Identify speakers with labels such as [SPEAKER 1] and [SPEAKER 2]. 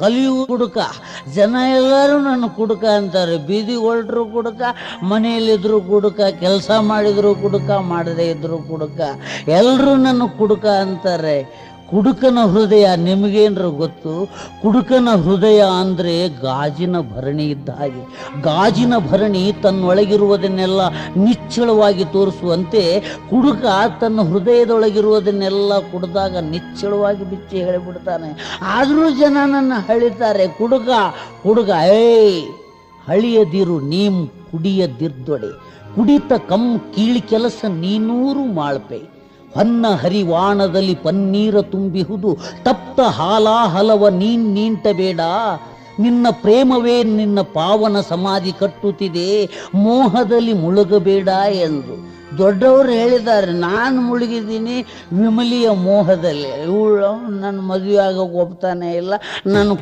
[SPEAKER 1] ಕಲಿಯು ಕುಡುಕ. ಜನ ಎಲ್ಲರೂ ನನ್ನ ಕುಡುಕ ಅಂತಾರೆ. ಬೀದಿ ಹೊರಟ್ರು ಕುಡುಕ, ಮನೆಯಲ್ಲಿದ್ರು ಕುಡುಕ, ಕೆಲಸ ಮಾಡಿದ್ರು ಕುಡುಕ, ಮಾಡದೇ ಇದ್ರು ಕುಡುಕ. ಎಲ್ಲರೂ ನನ್ನ ಕುಡುಕ ಅಂತಾರೆ. ಕುಡುಕನ ಹೃದಯ ನಿಮಗೇನ್ರ ಗೊತ್ತು? ಕುಡುಕನ ಹೃದಯ ಅಂದರೆ ಗಾಜಿನ ಭರಣಿ ಇದ್ದ ಹಾಗೆ. ಗಾಜಿನ ಭರಣಿ ತನ್ನೊಳಗಿರುವುದನ್ನೆಲ್ಲ ನಿಚ್ಚಳವಾಗಿ ತೋರಿಸುವಂತೆ ಕುಡುಕ ತನ್ನ ಹೃದಯದೊಳಗಿರುವುದನ್ನೆಲ್ಲ ಕುಡಿದಾಗ ನಿಚ್ಚಳವಾಗಿ ಬಿಚ್ಚಿ ಹೇಳಿಬಿಡ್ತಾನೆ. ಆದರೂ ಜನ ನನ್ನ ಹಳಿತಾರೆ ಕುಡುಕ ಕುಡುಕ, ಏಯ್, ಹಳಿಯದಿರು ನೀಂ ಕುಡಿಯದಿರ್ದೊಡೆ. ಕುಡಿತ ಕಮ್, ಕೀಳಿ ಕೆಲಸ ನೀನೂರು ಮಾಳ್ಪೆ. ಹೊನ್ನ ಹರಿವಾಣದಲ್ಲಿ ಪನ್ನೀರ ತುಂಬಿಹುದು, ತಪ್ತ ಹಾಲಾಹಲವ ನೀನ್ ನೀಂಟಬೇಡ. ನಿನ್ನ ಪ್ರೇಮವೇ ನಿನ್ನ ಪಾವನ ಸಮಾಧಿ ಕಟ್ಟುತ್ತಿದೆ, ಮೋಹದಲ್ಲಿ ಮುಳುಗಬೇಡ ಎಂದು. ದೊಡ್ಡವರು ಹೇಳಿದ್ದಾರೆ, ನಾನು ಮುಳುಗಿದ್ದೀನಿ, ವಿಮಲಿಯ ಮೋಹದಲ್ಲಿ. ಇವಳು ನನ್ನ ಮದುವೆ ಆಗೋಕೆ ಒಪ್ತಾನೆ ಇಲ್ಲ, ನಾನು